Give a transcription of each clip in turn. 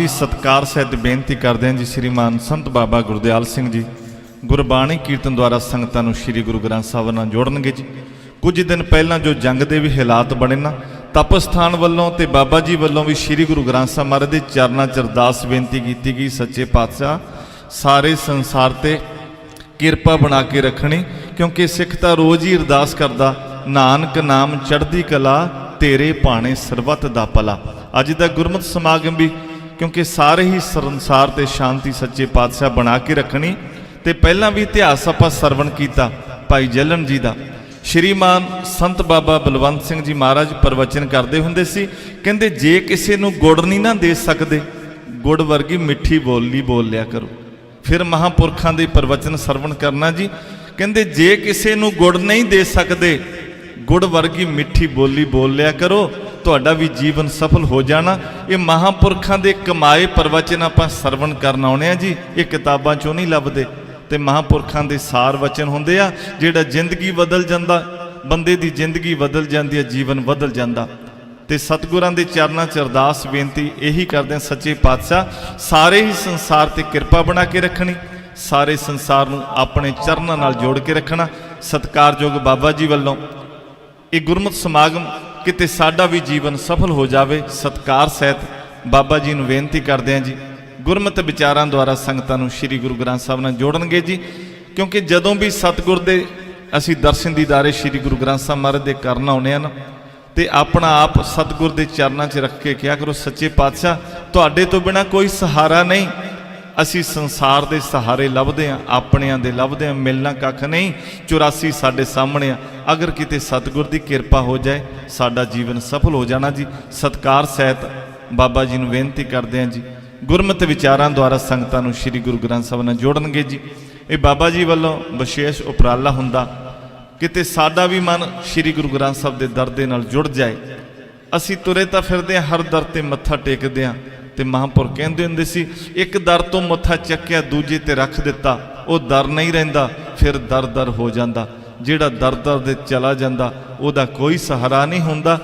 ਜੀ ਸਤਕਾਰ ਸਹਿਤ ਬੇਨਤੀ ਕਰਦੇ ਹਾਂ ਜੀ, ਸ੍ਰੀਮਾਨ ਸੰਤ ਬਾਬਾ ਗੁਰਦਿਆਲ ਸਿੰਘ ਜੀ। ਗੁਰਬਾਣੀ ਕੀਰਤਨ ਦੁਆਰਾ ਸੰਗਤਾਂ ਨੂੰ ਸ੍ਰੀ ਗੁਰੂ ਗ੍ਰੰਥ ਸਾਹਿਬ ਨਾਲ ਜੋੜਨਗੇ ਜੀ। ਕੁਝ ਦਿਨ ਪਹਿਲਾਂ ਜੋ ਜੰਗ ਦੇ ਵੀ ਹਾਲਾਤ ਬਣੇ ਨਾ ਤਪ ਸਥਾਨ ਵੱਲੋਂ ਤੇ ਬਾਬਾ ਜੀ ਵੱਲੋਂ ਵੀ ਸ੍ਰੀ ਗੁਰੂ ਗ੍ਰੰਥ ਸਾਹਿਬ ਮਹਾਰਾਜ ਦੇ ਚਰਨਾਂ ਚ ਅਰਦਾਸ ਬੇਨਤੀ ਕੀਤੀ ਗਈ, ਸੱਚੇ ਪਾਤਸ਼ਾਹ, ਸਾਰੇ ਸੰਸਾਰ ਤੇ ਕਿਰਪਾ ਬਣਾ ਕੇ ਰੱਖਣੀ, ਕਿਉਂਕਿ ਸਿੱਖ ਤਾਂ ਰੋਜ਼ ਹੀ ਅਰਦਾਸ ਕਰਦਾ, ਨਾਨਕ ਨਾਮ ਚੜ੍ਹਦੀ ਕਲਾ, ਤੇਰੇ ਭਾਣੇ ਸਰਬੱਤ ਦਾ ਭਲਾ। ਅੱਜ ਦਾ ਗੁਰਮਤਿ ਸਮਾਗਮ ਵੀ ਕਿਉਂਕਿ ਸਾਰੇ ਹੀ ਸੰਸਾਰ ਤੇ ਸ਼ਾਂਤੀ ਸੱਚੇ ਪਾਤਸ਼ਾਹ ਬਣਾ ਕੇ ਰੱਖਣੀ ਤੇ ਪਹਿਲਾਂ ਵੀ ਇਤਿਹਾਸ ਆਪਾਂ ਸਰਵਣ ਕੀਤਾ ਭਾਈ ਜਲਨ ਜੀ ਦਾ। ਸ਼੍ਰੀਮਾਨ ਸੰਤ ਬਾਬਾ ਬਲਵੰਤ ਸਿੰਘ ਜੀ ਮਹਾਰਾਜ ਪ੍ਰਵਚਨ ਕਰਦੇ ਹੁੰਦੇ ਸੀ, ਕਹਿੰਦੇ, ਜੇ ਕਿਸੇ ਨੂੰ ਗੁੜ ਨਹੀਂ ਨਾ ਦੇ ਸਕਦੇ, ਗੁੜ ਵਰਗੀ ਮਿੱਠੀ ਬੋਲੀ ਬੋਲ ਲਿਆ ਕਰੋ। ਫਿਰ ਮਹਾਪੁਰਖਾਂ ਦੇ ਪ੍ਰਵਚਨ ਸਰਵਣ ਕਰਨਾ ਜੀ, ਕਹਿੰਦੇ, ਜੇ ਕਿਸੇ ਨੂੰ ਗੁੜ ਨਹੀਂ ਦੇ ਸਕਦੇ, ਗੁੜ ਵਰਗੀ ਮਿੱਠੀ ਬੋਲੀ ਬੋਲ ਲਿਆ ਕਰੋ ਤੁਹਾਡਾ ਵੀ ਜੀਵਨ ਸਫਲ ਹੋ ਜਾਣਾ। ਇਹ ਮਹਾਪੁਰਖਾਂ ਦੇ ਕਮਾਏ ਪ੍ਰਵਚਨ ਆਪਾਂ ਸਰਵਣ ਕਰਨ ਆਉਣੇ ਆ ਜੀ। ਇਹ ਕਿਤਾਬਾਂ ਚੋਂ ਨਹੀਂ ਲੱਭਦੇ। ਤੇ ਮਹਾਪੁਰਖਾਂ ਦੇ ਸਾਰ ਵਚਨ ਹੁੰਦੇ ਆ, ਜਿਹੜਾ ਜ਼ਿੰਦਗੀ ਬਦਲ ਜਾਂਦਾ, ਬੰਦੇ ਦੀ ਜ਼ਿੰਦਗੀ ਬਦਲ ਜਾਂਦੀ ਹੈ ਜੀਵਨ ਬਦਲ ਜਾਂਦਾ। ਤੇ ਸਤਿਗੁਰਾਂ ਦੇ ਚਰਨਾਂ 'ਚ ਅਰਦਾਸ ਬੇਨਤੀ ਇਹੀ ਕਰਦੇ ਹਾਂ, ਸੱਚੇ ਪਾਤਸ਼ਾਹ, ਸਾਰੇ ਹੀ ਸੰਸਾਰ ਤੇ ਕਿਰਪਾ ਬਣਾ ਕੇ ਰੱਖਣੀ, ਸਾਰੇ ਸੰਸਾਰ ਨੂੰ ਆਪਣੇ ਚਰਨਾਂ ਨਾਲ ਜੋੜ ਕੇ ਰੱਖਣਾ। ਸਤਿਕਾਰਯੋਗ ਬਾਬਾ ਜੀ ਵੱਲੋਂ ਇਹ ਗੁਰਮਤਿ ਸਮਾਗਮ ਕਿਤੇ ਸਾਡਾ ਵੀ ਜੀਵਨ ਸਫਲ ਹੋ ਜਾਵੇ, ਸਤਕਾਰ ਸਹਿਤ ਬਾਬਾ ਜੀ ਨੂੰ ਬੇਨਤੀ ਕਰਦੇ ਹਾਂ ਜੀ। ਗੁਰਮਤਿ ਵਿਚਾਰਾਂ ਦੁਆਰਾ ਸੰਗਤਾਂ ਨੂੰ ਸ੍ਰੀ ਗੁਰੂ ਗ੍ਰੰਥ ਸਾਹਿਬ ਨਾਲ ਜੋੜਨਗੇ ਜੀ। ਕਿਉਂਕਿ ਜਦੋਂ ਵੀ ਸਤਿਗੁਰ ਦੇ ਅਸੀਂ ਦਰਸ਼ਨ ਦੀਦਾਰੇ ਸ੍ਰੀ ਗੁਰੂ ਗ੍ਰੰਥ ਸਾਹਿਬ ਮਹਾਰਾਜ ਦੇ ਕਰਨ ਆਉਨੇ ਹਨ ਨਾ, ਤੇ ਆਪਣਾ ਆਪ ਸਤਿਗੁਰ ਦੇ ਚਰਨਾਂ 'ਚ ਰੱਖ ਕੇ ਕਿਹਾ ਕਰੋ, ਸੱਚੇ ਪਾਤਸ਼ਾਹ, ਤੁਹਾਡੇ ਤੋਂ ਬਿਨਾ ਕੋਈ ਸਹਾਰਾ ਨਹੀਂ। ਅਸੀਂ ਸੰਸਾਰ ਦੇ ਸਹਾਰੇ ਲੱਭਦੇ ਆਂ ਆਪਣਿਆਂ ਦੇ ਲੱਭਦੇ ਆਂ ਮਿਲਣਾ ਕੱਖ ਨਹੀਂ 84 ਸਾਡੇ ਸਾਹਮਣੇ ਆ। ਅਗਰ ਕਿਤੇ ਸਤਿਗੁਰ ਦੀ ਕਿਰਪਾ ਹੋ ਜਾਏ, ਸਾਡਾ ਜੀਵਨ ਸਫਲ ਹੋ ਜਾਣਾ ਜੀ। ਸਤਕਾਰ ਸਹਿਤ ਬਾਬਾ ਜੀ ਨੂੰ ਬੇਨਤੀ ਕਰਦੇ ਆਂ ਜੀ। ਗੁਰਮਤਿ ਵਿਚਾਰਾਂ ਦੁਆਰਾ ਸੰਗਤਾਂ ਨੂੰ ਸ੍ਰੀ ਗੁਰੂ ਗ੍ਰੰਥ ਸਾਹਿਬ ਨਾਲ ਜੋੜਨਗੇ ਜੀ। ਇਹ ਬਾਬਾ ਜੀ ਵੱਲੋਂ ਵਿਸ਼ੇਸ਼ ਉਪਰਾਲਾ ਹੁੰਦਾ, ਕਿਤੇ ਸਾਡਾ ਵੀ ਮਨ ਸ੍ਰੀ ਗੁਰੂ ਗ੍ਰੰਥ ਸਾਹਿਬ ਦੇ ਦਰ ਦੇ ਨਾਲ ਜੁੜ ਜਾਏ। ਅਸੀਂ ਤੁਰੇ ਤਾਂ ਫਿਰਦੇ ਹਾਂ, ਹਰ ਦਰ ਤੇ ਮੱਥਾ ਟੇਕਦੇ ਹਾਂ। ਤੇ ਮਹਾਂਪੁਰ ਕਹਿੰਦੇ ਹੁੰਦੇ ਸੀ, ਇੱਕ ਦਰ ਤੋਂ ਮੱਥਾ ਚੱਕਿਆ, ਦੂਜੇ ਤੇ ਰੱਖ ਦਿੱਤਾ। ਉਹ ਦਰ ਨਹੀਂ ਰਹਿੰਦਾ, ਫਿਰ ਦਰ ਦਰ ਹੋ ਜਾਂਦਾ। ਜਿਹੜਾ ਦਰ ਦਰ ਦੇ ਚਲਾ ਜਾਂਦਾ, ਉਹਦਾ ਕੋਈ ਸਹਾਰਾ ਨਹੀਂ ਹੁੰਦਾ।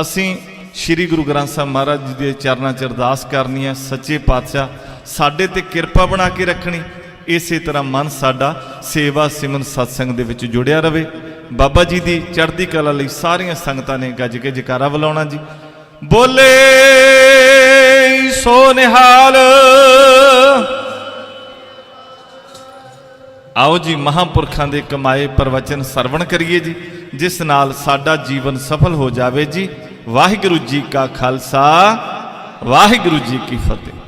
ਅਸੀਂ ਸ੍ਰੀ ਗੁਰੂ ਗ੍ਰੰਥ ਸਾਹਿਬ ਮਹਾਰਾਜ ਜੀ ਦੇ ਚਰਨਾਂ 'ਚ ਅਰਦਾਸ ਕਰਨੀ ਹੈ ਸੱਚੇ ਪਾਤਸ਼ਾਹ, ਸਾਡੇ ਤੇ ਕਿਰਪਾ ਬਣਾ ਕੇ ਰੱਖਣੀ। ਇਸੇ ਤਰ੍ਹਾਂ ਮਨ ਸਾਡਾ ਸੇਵਾ ਸਿਮਨ ਸਤਸੰਗ ਦੇ ਵਿੱਚ ਜੁੜਿਆ ਰਵੇ। ਬਾਬਾ ਜੀ ਦੀ ਚੜ੍ਹਦੀ ਕਲਾ ਲਈ ਸਾਰੀਆਂ ਸੰਗਤਾਂ ਨੇ ਗੱਜ ਕੇ ਜਕਾਰਾ ਬੁਲਾਉਣਾ ਜੀ। ਬੋਲੇ ਸੋ ਨਿਹਾਲ। ਆਓ ਜੀ ਮਹਾਂਪੁਰਖਾਂ ਦੇ ਕਮਾਏ ਪ੍ਰਵਚਨ ਸਰਵਣ ਕਰੀਏ ਜੀ, ਜਿਸ ਨਾਲ ਸਾਡਾ ਜੀਵਨ ਸਫਲ ਹੋ ਜਾਵੇ ਜੀ। ਵਾਹਿਗੁਰੂ ਜੀ ਕਾ ਖਾਲਸਾ, ਵਾਹਿਗੁਰੂ ਜੀ ਕੀ ਫਤਿਹ।